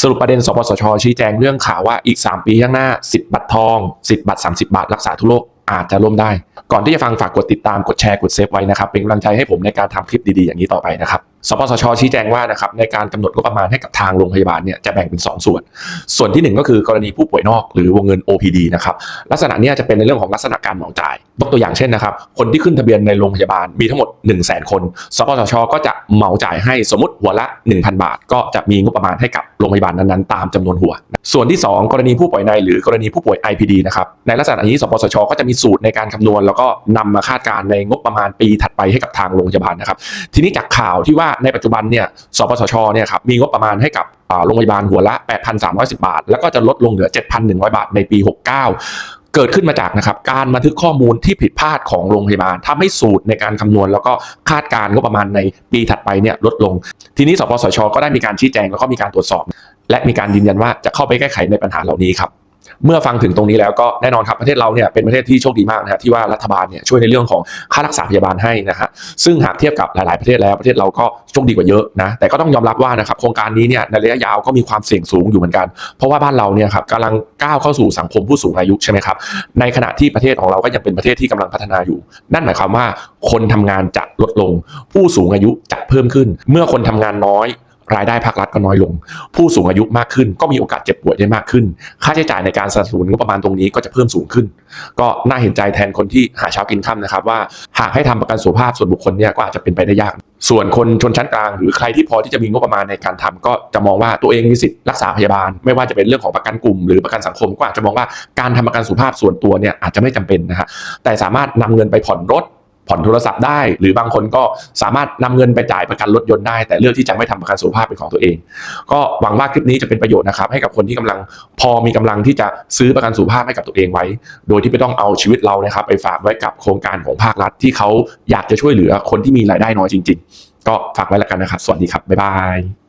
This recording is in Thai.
สรุปประเด็น สปสช ชี้แจงเรื่องข่าวว่าอีก 3 ปีข้างหน้า 10 บัตรทอง 10 บัตร 30 บาท รักษาทุกโรคอาจจะล่มได้ ก่อนที่จะฟังฝากกดติดตาม กดแชร์ กดเซฟไว้นะครับ เป็นกำลังใจให้ผมในการทำคลิปดีๆ อย่างนี้ต่อไปนะครับ สปสชชี้แจงว่านะครับในการกำหนดงบประมาณให้กับทางโรงพยาบาลเนี่ยจะแบ่งเป็น 2 ส่วน ส่วนที่ 1 ก็คือกรณีผู้ป่วยนอกหรือวงเงิน OPD นะครับลักษณะเนี้ยจะเป็นในเรื่องของลักษณะการเหมาจ่ายยกตัวอย่างเช่นนะครับ คนที่ขึ้นทะเบียนในโรงพยาบาลมีทั้งหมด 1 0 0 0 0แคน สปสช ก็จะเหมาจ่ายให้สมมติหัวละ 1,000 บาท ก็จะมีงบประมาณให้กับโรงพยาบาลนั้นๆ ตามจำนวนหัว ส่วนที่ 2 กรณีผู้ป่วยในหรือกรณีผู้ป่วย IPD นะครับในลักษณะนี้สปสช ก็จะมีสูตรในการคำนวณ แล้วก็นำมาคาดการณ์ในงบประมาณปีถัดไปให้กับทางโรงพยาบาลนะครับทีนี้จากข่าวที่ว่าในปัจจุบันเนี่ยสปสชเนี่ยครับมีงบประมาณให้กับโรงพยาบาลหัวละ 8,310 บาท แล้วก็จะลดลงเหลือ 7,100 บาทในปี 69เกิดขึ้นมาจากนะครับการบันทึกข้อมูลที่ผิดพลาดของโรงพยาบาลทำให้สูตรในการคำนวณ แล้วก็คาดการณ์งบประมาณในปีถัดไปเนี่ยลดลง ทีนี้สปสช ก็ได้มีการชี้แจงแล้วก็มีการตรวจสอบ และมีการยืนยันว่าจะเข้าไปแก้ไขในปัญหาเหล่านี้ครับ เมื่อฟังถึงตรงนี้แล้วก็แน่นอนครับประเทศเราเนี่ยเป็นประเทศที่โชคดีมากนะฮะที่ว่ารัฐบาลเนี่ยช่วยในเรื่องของค่ารักษาพยาบาลให้นะฮะซึ่งหากเทียบกับหลาย ๆประเทศแล้วประเทศเราก็โชคดีกว่าเยอะนะแต่ก็ต้องยอมรับว่านะครับโครงการนี้เนี่ยในระยะยาวก็มีความเสี่ยงสูงอยู่เหมือนกัน เพราะว่าบ้านเราเนี่ยครับกำลังก้าวเข้าสู่สังคมผู้สูงอายุใช่ไหมครับในขณะที่ประเทศของเราก็ยังเป็นประเทศที่กำลังพัฒนาอยู่ นั่นหมายความว่าคนทำงานจะลดลง ผู้สูงอายุจะเพิ่มขึ้น เมื่อคนทำงานน้อย รายได้ภาครัฐก็น้อยลง ผู้สูงอายุมากขึ้น ก็มีโอกาสเจ็บป่วยได้มากขึ้น ค่าใช้จ่ายในการสนับสนุนงบประมาณตรงนี้ก็จะเพิ่มสูงขึ้น ก็น่าเห็นใจแทนคนที่หาเช้ากินค่ำนะครับว่าหากให้ทำประกันสุขภาพส่วนบุคคลเนี่ยก็อาจจะเป็นไปได้ยาก ส่วนคนชนชั้นกลาง หรือใครที่พอที่จะมีงบประมาณในการทำก็จะมองว่าตัวเองมีสิทธิ์รักษาพยาบาล ไม่ว่าจะเป็นเรื่องของประกันกลุ่ม หรือประกันสังคมก็อาจจะมองว่าการทำประกันสุขภาพส่วนตัวเนี่ยอาจจะไม่จำเป็นนะฮะแต่สามารถนำเงินไปผ่อนรถ ผ่อนโทรศัพท์ได้ หรือบางคนก็สามารถนำเงินไปจ่ายประกันรถยนต์ได้ แต่เลือกที่จะไม่ทำประกันสุขภาพเป็นของตัวเอง ก็หวังว่าคลิปนี้จะเป็นประโยชน์นะครับให้กับคนที่กำลังพอมีกำลังที่จะซื้อประกันสุขภาพให้กับตัวเองไว้ โดยที่ไม่ต้องเอาชีวิตเรานะครับไปฝากไว้กับโครงการของภาครัฐที่เขาอยากจะช่วยเหลือคนที่มีรายได้น้อยจริง ๆ ก็ฝากไว้แล้วกันนะครับ สวัสดีครับบ๊ายบาย